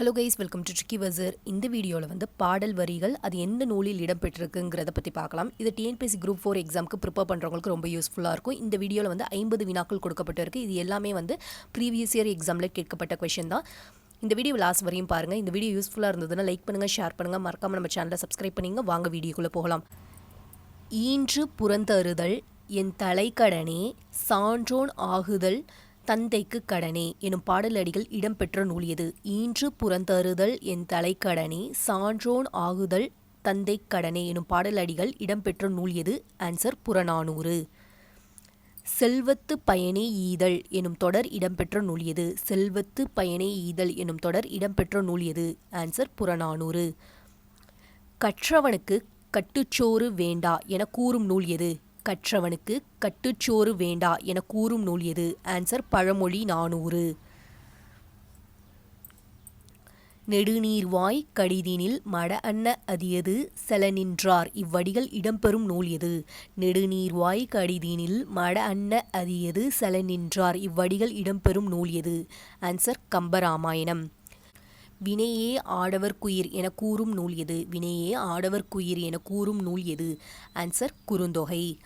Hello guys welcome to tricky வசர் இந்த வீடியோவில் வந்து பாடல் வரிகள் அது எந்த நூலில் இடம்பெற்றிருக்குங்கிறத பற்றி பார்க்கலாம். இது டிஎன்பிஎஸ்சி குரூப் ஃபோர் எக்ஸாமுக்கு ப்ரிப்பேர் பண்ணுறவங்களுக்கு ரொம்ப யூஸ்ஃபுல்லாக இருக்கும். இந்த வீடியோவில் வந்து ஐம்பது வினாக்கள் கொடுக்கப்பட்டிருக்கு. இது எல்லாமே வந்து ப்ரீவியஸ் இயர் எக்ஸாமில் கேட்கப்பட்ட கொஷின் தான். இந்த வீடியோ லாஸ்ட் வரையும் பாருங்கள் இந்த வீடியோ யூஸ்ஃபுல்லாக இருந்ததுன்னா லைக் பண்ணுங்கள் ஷேர் பண்ணுங்கள் மறக்காமல் நம்ம சேனலை சப்ஸ்கிரைப் பண்ணிங்க. வாங்க வீடியோக்குள்ளே போகலாம். ஈன்று புறந்தருதல் என் தலைக்கடனே சான்றோன் ஆகுதல் தந்தைக்கு கடனே எனும் பாடலடிகள் இடம்பெற்ற நூல் எது? ஈன்று புறந்தருதல் என் தலைக்கடனே சான்றோன் ஆகுதல் தந்தை கடனே எனும் பாடலடிகள் இடம்பெற்ற நூல் எது? ஆன்சர் புறநானூறு. செல்வத்து பயனே ஈதல் எனும் தொடர் இடம்பெற்ற நூல் எது? செல்வத்து பயனே ஈதல் எனும் தொடர் இடம்பெற்ற நூல் எது? ஆன்சர் புறநானூறு. கற்றவனுக்கு கட்டுச்சோறு வேண்டா என கூறும் நூல் எது? கற்றவனுக்கு கட்டுச்சோறு வேண்டா என கூறும் நூல் எது? ஆன்சர் பழமொழி நானூறு. நெடுநீர்வாய் கடிதினில் மட அன்ன அதியது செல நின்றார். இவ்வடிகள் இடம்பெறும் நூல் எது? நெடுநீர்வாய் கடிதினில் மட அன்ன அதியது செல நின்றார். இவ்வடிகள் இடம்பெறும் நூல் எது? ஆன்சர் கம்பராமாயணம். வினையே ஆடவர்க்குயிர் என கூறும் நூல் எது? வினையே ஆடவர்க்குயிர் என கூறும் நூல் எது? ஆன்சர் குறுந்தொகை.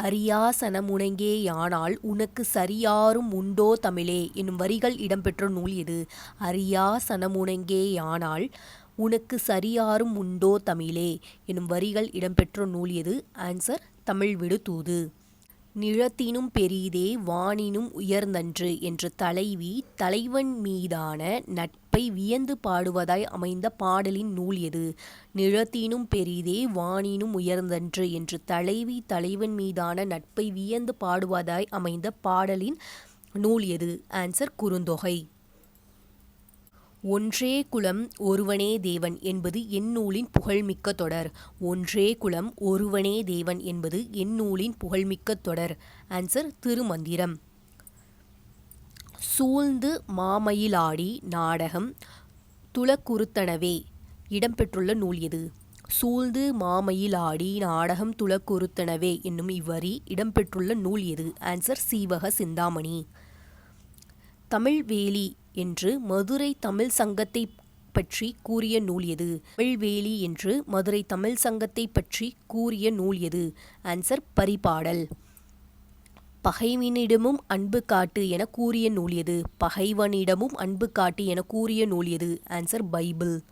அரியாசனம் உணங்கேயானால் உனக்கு சரியாரும் உண்டோ தமிழே? என்னும் வரிகள் இடம்பெற்ற நூல் எது அரியாசனம் உணங்கேயானால் உனக்கு சரியாரும் உண்டோ தமிழே? எனும் வரிகள் இடம்பெற்ற நூல் எது? ஆன்சர் தமிழ் விடு தூது. நிழத்தினும் பெரிதே வானினும் உயர்ந்தன்று என்ற தலைவி தலைவன் மீதான நட் வியந்து பாடுவதாய் அமைந்த பாடலின் நூல் எது? நிழத்தினும் பெரிதே வானினும் உயர்ந்தன்று என்று தலைவி தலைவன் மீதான நட்பை வியந்து பாடுவதாய் அமைந்த பாடலின் நூல் எது? ஆன்சர் குறுந்தொகை. ஒன்றே குலம் ஒருவனே தேவன் என்பது எந்நூலின் புகழ்மிக்க தொடர். ஒன்றே குலம் ஒருவனே தேவன் என்பது எந்நூலின் புகழ்மிக்க தொடர். ஆன்சர் திருமந்திரம். சூழ்ந்து மாமயிலாடி நாடகம் துளக்குறுத்தனவே. இடம்பெற்றுள்ள நூல் எது? சூழ்ந்து மாமயிலாடி நாடகம் துளக்குறுத்தனவே என்னும் இவ்வரி இடம்பெற்றுள்ள நூல் எது? ஆன்சர் சீவக சிந்தாமணி. தமிழ்வேலி என்று மதுரை தமிழ் சங்கத்தை பற்றி கூறிய நூல் எது? தமிழ்வேலி என்று மதுரை தமிழ் சங்கத்தை பற்றி கூறிய நூல் எது? ஆன்சர் பரிபாடல். பகைவனிடமும் அன்பு காட்டு என கூறிய நூல் எது பகைவனிடமும் அன்பு காட்டு என கூறிய நூல் எது ஆன்சர் பைபிள்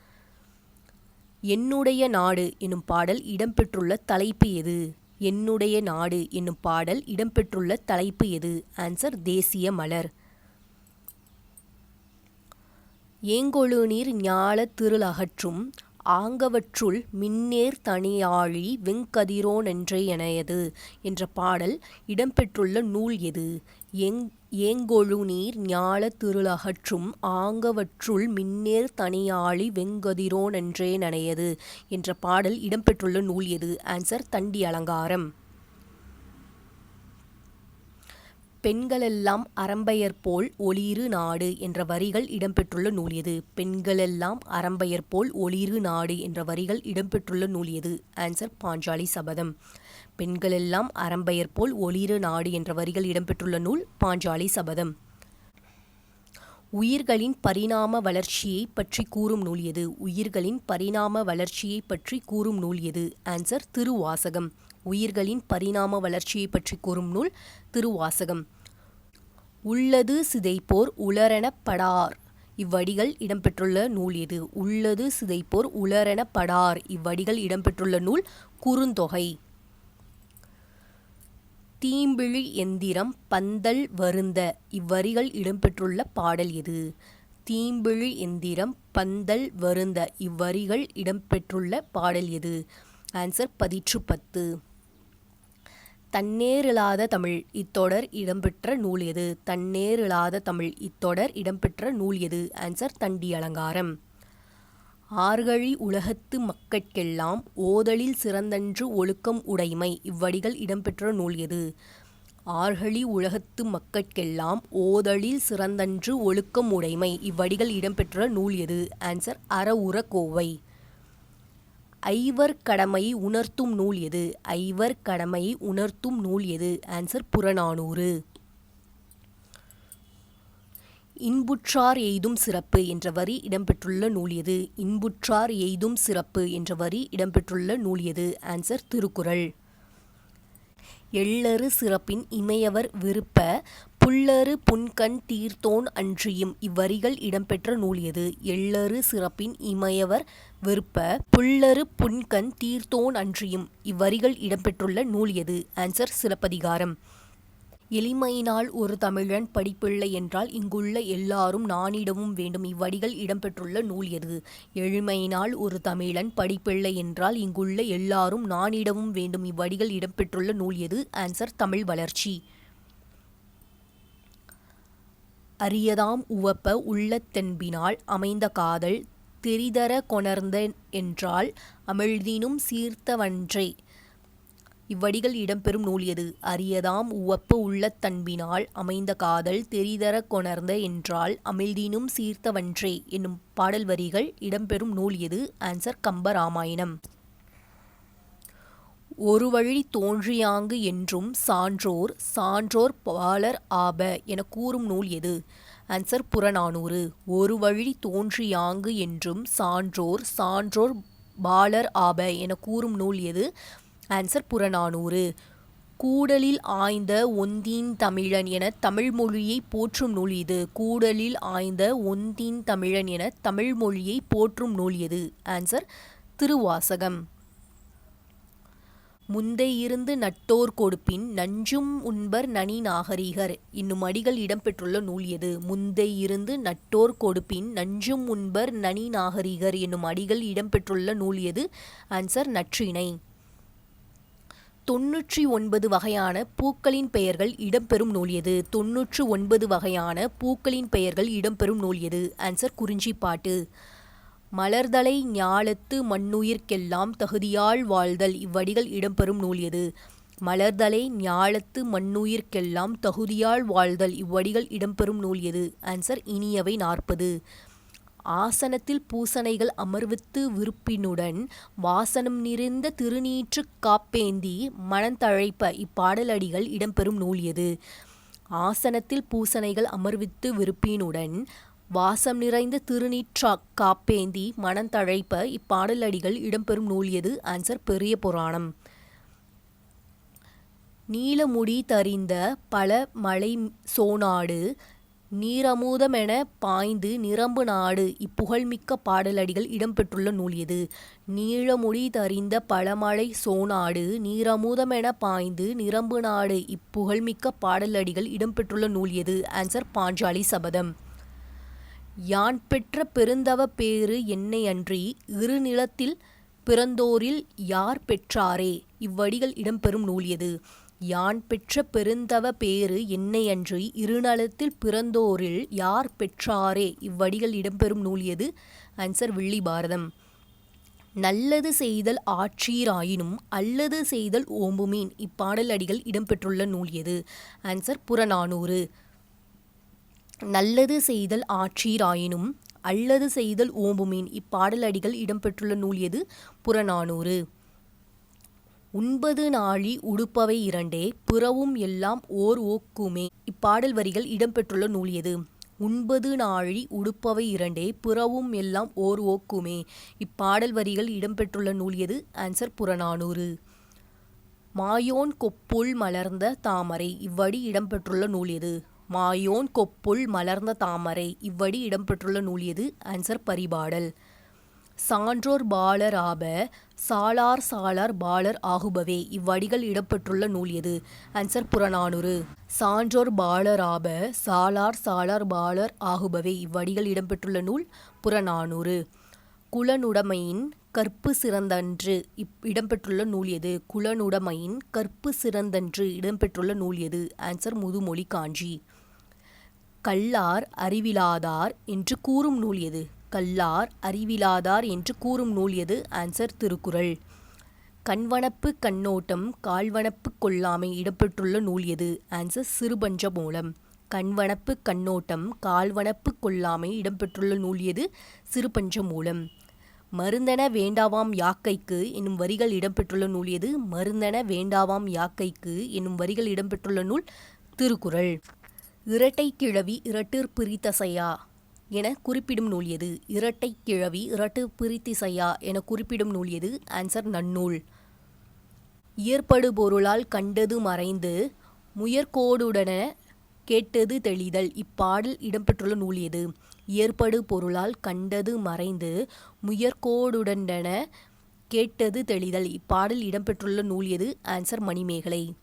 என்னுடைய நாடு என்னும் பாடல் இடம்பெற்றுள்ள தலைப்பு எது? என்னுடைய நாடு என்னும் பாடல் இடம்பெற்றுள்ள தலைப்பு எது? ஆன்சர் தேசிய மலர். ஏங்கொழுநீர் ஞாலத் திருளகற்றும் ஆங்கவற்றுள் மின்னேர் தனியாழி வெங்கதிரோனென்றே எனையது என்ற பாடல் இடம்பெற்றுள்ள நூல் எது? எங் ஏங்கொழுநீர் ஞாலத் திருளகற்றும் ஆங்கவற்றுள் மின்னேர் தனியாழி வெங்கதிரோனென்றே நனையது என்ற பாடல் இடம்பெற்றுள்ள நூல் எது? ஆன்சர் தண்டி அலங்காரம் பெண்களெல்லாம் அறம்பெயர் போல் ஒளிரு நாடு என்ற வரிகள் இடம்பெற்றுள்ள நூல் எது பெண்களெல்லாம் அறம்பெயர் போல் ஒளிரு நாடு என்ற வரிகள் இடம்பெற்றுள்ள நூல் எது ஆன்சர் பாஞ்சாலி சபதம் பெண்களெல்லாம் அறம்பெயர் போல் ஒளிரு நாடு என்ற வரிகள் இடம்பெற்றுள்ள நூல் பாஞ்சாலி சபதம் உயிர்களின் பரிணாம வளர்ச்சியை பற்றி கூறும் நூல் எது உயிர்களின் பரிணாம வளர்ச்சியை பற்றி கூறும் நூல் எது ஆன்சர் திருவாசகம். உயிர்களின் பரிணாம வளர்ச்சியை பற்றி கூறும் நூல் திருவாசகம். உள்ளது சிதைப்போர் உளரெனப்படார். இவ்வடிகள் இடம்பெற்றுள்ள நூல் எது? உள்ளது சிதைப்போர் உளரெனப்படார். இவ்வடிகள் இடம்பெற்றுள்ள நூல் குறுந்தொகை. தீம்பிழி எந்திரம் பந்தல் வருந்த. இவ்வரிகள் இடம்பெற்றுள்ள பாடல் எது? தீம்பிழி எந்திரம் பந்தல் வருந்த. இவ்வரிகள் இடம்பெற்றுள்ள பாடல் எது? ஆன்சர் பதிற்று பத்து. தன்னேரில்லாத தமிழ் இத்தொடர் இடம்பெற்ற நூல் எது? தன்னேரில்லாத தமிழ் இத்தொடர் இடம்பெற்ற நூல் எது? ஆன்சர் தண்டி அலங்காரம். ஆர்கழி உலகத்து மக்கட்கெல்லாம் ஓதலில் சிறந்தன்று ஒழுக்கம் உடைமை இவ்வடிகள் இடம்பெற்ற நூல் எது? ஆர்கழி உலகத்து மக்கட்கெல்லாம் ஓதலில் சிறந்தன்று ஒழுக்கம் உடைமை இவ்வடிகள் இடம்பெற்ற நூல் எது? ஆன்சர் அறவுர கோவை. ஐவர் கடமை உணர்த்தும் நூல் எது? ஐவர் கடமை உணர்த்தும் நூல் எது? ஆன்சர் புறநானூறு. இன்புற்றார் எய்தும் சிறப்பு என்ற வரி இடம்பெற்றுள்ள நூல் எது? இன்புற்றார் எய்தும் சிறப்பு என்ற வரி இடம்பெற்றுள்ள நூல் எது? ஆன்சர் திருக்குறள். எள்ளறு சிறப்பின் இமையவர் விருப்ப புல்லறு புன்கண் தீர்த்தோன் அன்றியும் இவ்வரிகள் இடம்பெற்ற நூல் எது எள்ளறு சிறப்பின் இமையவர் விருப்ப புல்லறு புன்கண் தீர்த்தோன் அன்றியும் இவ்வரிகள் இடம்பெற்றுள்ள நூல் எது ஆன்சர் சிலப்பதிகாரம். எளிமையினால் ஒரு தமிழன் படிப்பிள்ளை என்றால் இங்குள்ள எல்லாரும் நானிடவும் வேண்டும் இவ்வடிகள் இடம்பெற்றுள்ள நூல் எது எளிமையினால் ஒரு தமிழன் படிப்பிள்ளை என்றால் இங்குள்ள எல்லாரும் நானிடவும் வேண்டும் இவ்வடிகள் இடம்பெற்றுள்ள நூல் எது ஆன்சர் தமிழ் வளர்ச்சி. அரியதாம் உவப்ப உள்ளத்தென்பினால் அமைந்த காதல் தெரிதர கொணர்ந்த என்றால் அமிழ்தினும் சீர்த்தவன்றே. இவ்வடிகள் இடம்பெறும் நூல் எது? அரியதாம் உவப்பு உள்ளத்தன்பினால் அமைந்த காதல் தெரிதர கொணர்ந்த என்றால் அமிழ்தினும் சீர்த்தவன்றே. என்னும் பாடல் வரிகள் இடம்பெறும் நூல் எது? ஆன்சர் கம்ப ராமாயணம். ஒரு வழி தோன்றியாங்கு என்றும் சான்றோர் சான்றோர் பாலர் ஆப என கூறும் நூல் எது? ஆன்சர் புறநானூறு. ஒரு வழி தோன்றியாங்கு என்றும் சான்றோர் சான்றோர் பாலர் ஆப என கூறும் நூல் எது? ஆன்சர் புறநானூறு. கூடலில் ஆய்ந்த ஒந்தீன் தமிழன் என தமிழ் மொழியை போற்றும் நூல் இது. கூடலில் ஆய்ந்த ஒந்தீன் தமிழன் என தமிழ் மொழியை போற்றும் நூல் எது? ஆன்சர் திருவாசகம். முந்தை இருந்து நட்டோர் கொடுப்பின் நஞ்சும் உண்பர் நனி நாகரிகர். இன்னும் அடிகள் இடம்பெற்றுள்ள நூல் எது? முந்தை இருந்து நட்டோர் கொடுப்பின் நஞ்சும் உண்பர் நனி நாகரிகர் என்னும் அடிகள் இடம்பெற்றுள்ள நூல் எது? ஆன்சர் நற்றிணை. தொன்னூற்றி ஒன்பது வகையான பூக்களின் பெயர்கள் இடம்பெறும் நூல் எது? தொன்னூற்று ஒன்பது வகையான பூக்களின் பெயர்கள் இடம்பெறும் நூல் எது? ஆன்சர் குறிஞ்சிப்பாட்டு மலர்தலை ஞாலத்து மண்ணுயிர்க்கெல்லாம் தகுதியால் வாழ்தல் இவ்வடிகள் இடம்பெறும் நூல் எது? மலர்தலை ஞாலத்து மண்ணுயிர்க்கெல்லாம் தகுதியால் வாழ்தல் இவ்வடிகள் இடம்பெறும் நூல் எது? ஆன்சர் இனியவை நாற்பது. ஆசனத்தில் பூசணைகள் அமர்வித்து விருப்பினுடன் வாசனம் நிறைந்த திருநீற்று காப்பேந்தி மனந்தழைப்ப இப்பாடலடிகள் இடம்பெறும் நூல் எது? ஆசனத்தில் பூசணைகள் அமர்வித்து விருப்பினுடன் வாசம் நிறைந்த திருநீற்றா காப்பேந்தி மனந்தழைப்ப இப்பாடலடிகள் இடம்பெறும் நூல் எது? ஆன்சர் பெரிய புராணம். நீலமுடி தறிந்த பல மலை சோநாடு நீரமூதமென பாய்ந்து நிரம்பு நாடு. இப்புகழ்மிக்க பாடலடிகள் இடம்பெற்றுள்ள நூல் எது? நீளமுடி தறிந்த பழமழை சோநாடு நீரமூதமென பாய்ந்து நிரம்பு நாடு. இப்புகழ்மிக்க பாடலடிகள் இடம்பெற்றுள்ள நூல் எது? ஆன்சர் பாஞ்சாலி சபதம். யான் பெற்ற பெருந்தவ பேறு என்னையன்றி இரு நிலத்தில் பிறந்தோரில் யார் பெற்றாரே? இவ்வடிகள் இடம்பெறும் நூல் எது யான் பெற்ற பெருந்தவ பேறு என்னையன்றி இருநலத்தில் பிறந்தோரில் யார் பெற்றாரே? இவ்வடிகள் இடம்பெறும் நூல் எது ஆன்சர் வில்லி பாரதம். நல்லது செய்தல் ஆட்சீராயினும் அல்லது செய்தல் ஓம்புமீன். இப்பாடல் அடிகள் இடம்பெற்றுள்ள நூல் எது ஆன்சர் புறநானூறு. நல்லது செய்தல் ஆற்றீராயினும் அல்லது செய்தல் ஓம்புமீன். இப்பாடலடிகள் இடம்பெற்றுள்ள நூல் எது? புறநானூறு. உண்பது நாழி உடுப்பவை இரண்டே புறவும் எல்லாம் ஓர் ஓக்குமே. இப்பாடல் வரிகள் இடம்பெற்றுள்ள நூல் எது? உண்பது நாழி உடுப்பவை இரண்டே புறவும் எல்லாம் ஓர் ஓக்குமே. இப்பாடல் வரிகள் இடம்பெற்றுள்ள நூல் எது? ஆன்சர் புறநானூறு. மாயோன் கொப்புள் மலர்ந்த தாமரை. இவ்வடி இடம்பெற்றுள்ள நூல் எது? மாயோன் கொப்புள் மலர்ந்த தாமரை. இவ்வடி இடம்பெற்றுள்ள நூல் எது? ஆன்சர் பரிபாடல். சான்றோர் பாலர் ஆப சாலார் சாலார் பாலர் ஆகுபவே. இவ்வடிகள் இடம்பெற்றுள்ள நூல் எது? ஆன்சர் புறநானூறு. சான்றோர் பாலர் ஆப சாலார் சாலார் பாலர் ஆகுபவே. இவ்வடிகள் இடம்பெற்றுள்ள நூல் புறநானூறு. குலனுடைமையின் கற்பு சிறந்தன்று இப் இடம்பெற்றுள்ள நூல் எது? குலனுடைமையின் கற்பு சிறந்தன்று இடம்பெற்றுள்ள நூல் எது? ஆன்சர் முதுமொழி காஞ்சி. கல்லார் அறிவிலாதார் என்று கூறும் நூல் எது? கல்லார் அறிவிலாதார் என்று கூறும் நூல் எது? ஆன்சர் திருக்குறள். கண்வனப்பு கண்ணோட்டம் கால்வனப்பு கொள்ளாமை இடம்பெற்றுள்ள நூல் எது? ஆன்சர் சிறுபஞ்ச மூலம் கண்வனப்பு கண்ணோட்டம் கால்வனப்பு கொள்ளாமை இடம்பெற்றுள்ள நூல் எது? சிறுபஞ்ச மூலம் மருந்தென வேண்டாவாம் யாக்கைக்கு என்னும் வரிகள் இடம்பெற்றுள்ள நூல் எது? மருந்தென வேண்டாவாம் யாக்கைக்கு என்னும் வரிகள் இடம்பெற்றுள்ள நூல் திருக்குறள். இரட்டை கிழவி இரட்டிற் பிரித்தசையா என குறிப்பிடும் நூல் எது? இரட்டை கிழவி இரட்டு பிரித்திசையா என குறிப்பிடும் நூல் எது? ஆன்சர் நன்னூல். இயற்படு பொருளால் கண்டது மறைந்து முயற்கோடுடன கேட்டது தெளிதல். இப்பாடல் இடம்பெற்றுள்ள நூல் எது? ஏற்படு பொருளால் கண்டது மறைந்து முயற்கோடுடன கேட்டது தெளிதல். இப்பாடல் இடம்பெற்றுள்ள நூல் எது? ஆன்சர் மணிமேகலை.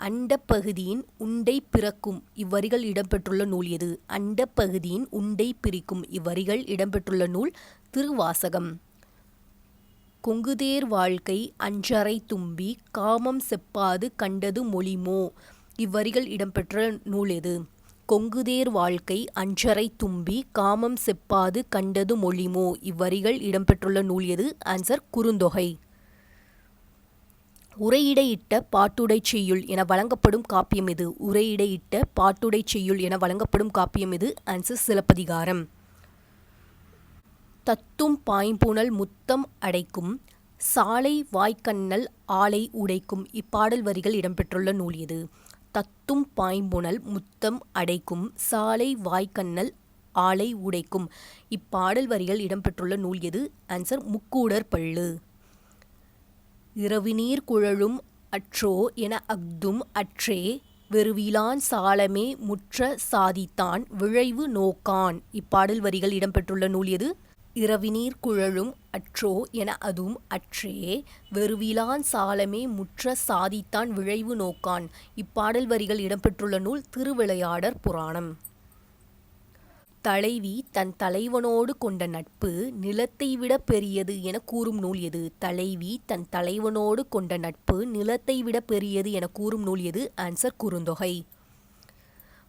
அண்டப்பகுதியின் உண்டை பிறக்கும் இவ்வரிகள் இடம்பெற்றுள்ள நூல் எது? அண்டப்பகுதியின் உண்டை பிரிக்கும் இவ்வரிகள் இடம்பெற்றுள்ள நூல் திருவாசகம். கொங்குதேர் வாழ்க்கை அஞ்சரை தும்பி காமம் செப்பாது கண்டது மொழிமோ? இவ்வரிகள் இடம்பெற்ற நூல் எது? கொங்குதேர் வாழ்க்கை அஞ்சரை தும்பி காமம் செப்பாது கண்டது மொழிமோ? இவ்வரிகள் இடம்பெற்றுள்ள நூல் எது? ஆன்சர் குறுந்தொகை. உரையிடையிட்ட பாட்டுடை செய்யுள் என வழங்கப்படும் காப்பியம் இது. உரையிடையிட்ட பாட்டுடை செய்யுள் என வழங்கப்படும் காப்பியம் இது. ஆன்சர் சிலப்பதிகாரம். தத்தும் பாய்ம்புணல் முத்தம் அடைக்கும். சாலை வாய்க்கண்ணல் ஆலை உடைக்கும். இப்பாடல் வரிகள் இடம்பெற்றுள்ள நூல் எது தத்தும் பாய்ம்புணல் முத்தம் அடைக்கும். சாலை வாய்க்கண்ணல் ஆலை உடைக்கும். இப்பாடல் வரிகள் இடம்பெற்றுள்ள நூல் எது? ஆன்சர் முக்கூடர் பள்ளு. இரவினீர் குழலும் அற்றோ என அஃதும் அற்றே வெறுவிலான் சாலமே முற்ற சாதித்தான் விழைவு நோக்கான். இப்பாடல் வரிகள் இடம்பெற்றுள்ள நூல் எது? இரவிநீர் குழலும் அற்றோ என அதுவும் அற்றே வெறுவிலான் சாலமே முற்ற சாதித்தான் விழைவு நோக்கான். இப்பாடல் வரிகள் இடம்பெற்றுள்ள நூல் திருவிளையாடற் புராணம். தலைவி தன் தலைவனோடு கொண்ட நட்பு நிலத்தை விட பெரியது என கூறும் நூல் எது? தலைவி தன் தலைவனோடு கொண்ட நட்பு நிலத்தை விட பெரியது என கூறும் நூல் எது? ஆன்சர் குறுந்தொகை.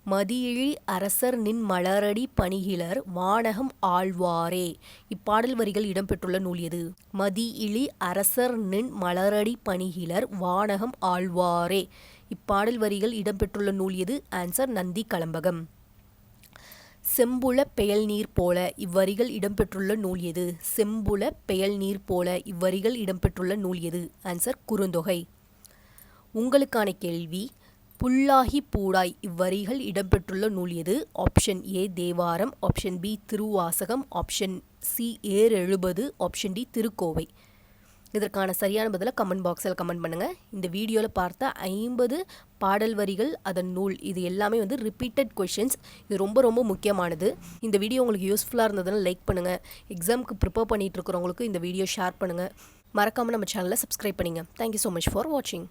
மதியிழி அரசர் நின் மலரடி பணிகிலர் வானகம் ஆழ்வாரே. இப்பாடல் வரிகள் இடம்பெற்றுள்ள நூல் எது? மதியிழி அரசர் நின் மலரடி பணிகிலர் வானகம் ஆழ்வாரே. இப்பாடல் வரிகள் இடம்பெற்றுள்ள நூல் எது? ஆன்சர் நந்தி கலம்பகம். செம்புல பெயல் நீர் போல இவ்வரிகள் இடம்பெற்றுள்ள நூல் எது? செம்புல பெயல் நீர் போல இவ்வரிகள் இடம்பெற்றுள்ள நூல் எது? ஆன்சர் குறுந்தொகை. உங்களுக்கான கேள்வி புல்லாகி பூடாய் இவ்வரிகள் இடம்பெற்றுள்ள நூல் எது? Option A Thevaram. Option B Thiruvasagam. Option C ஏறெழுபது. எழுபது ஆப்ஷன் டி திருக்கோவை. இதற்கான சரியான பதிலை கமெண்ட் பாக்ஸில் கமெண்ட் பண்ணுங்கள் இந்த வீடியோவில் பார்த்த ஐம்பது பாடல் வரிகள் அதன் நூல் இது எல்லாமே வந்து ரிப்பீட்டட் கொஷின்ஸ் இது ரொம்ப ரொம்ப முக்கியமானது. இந்த வீடியோ உங்களுக்கு யூஸ்ஃபுல்லாக இருந்ததுன்னு லைக் பண்ணுங்கள் எக்ஸாமுக்கு ப்ரிப்பேர் பண்ணிகிட்டு இருக்கிறவங்களுக்கு இந்த வீடியோ ஷேர் பண்ணுங்கள் மறக்காமல் நம்ம சேனலை சப்ஸ்கிரைப் பண்ணிங்க. தேங்க்யூ ஸோ மச் ஃபார் வாட்சிங்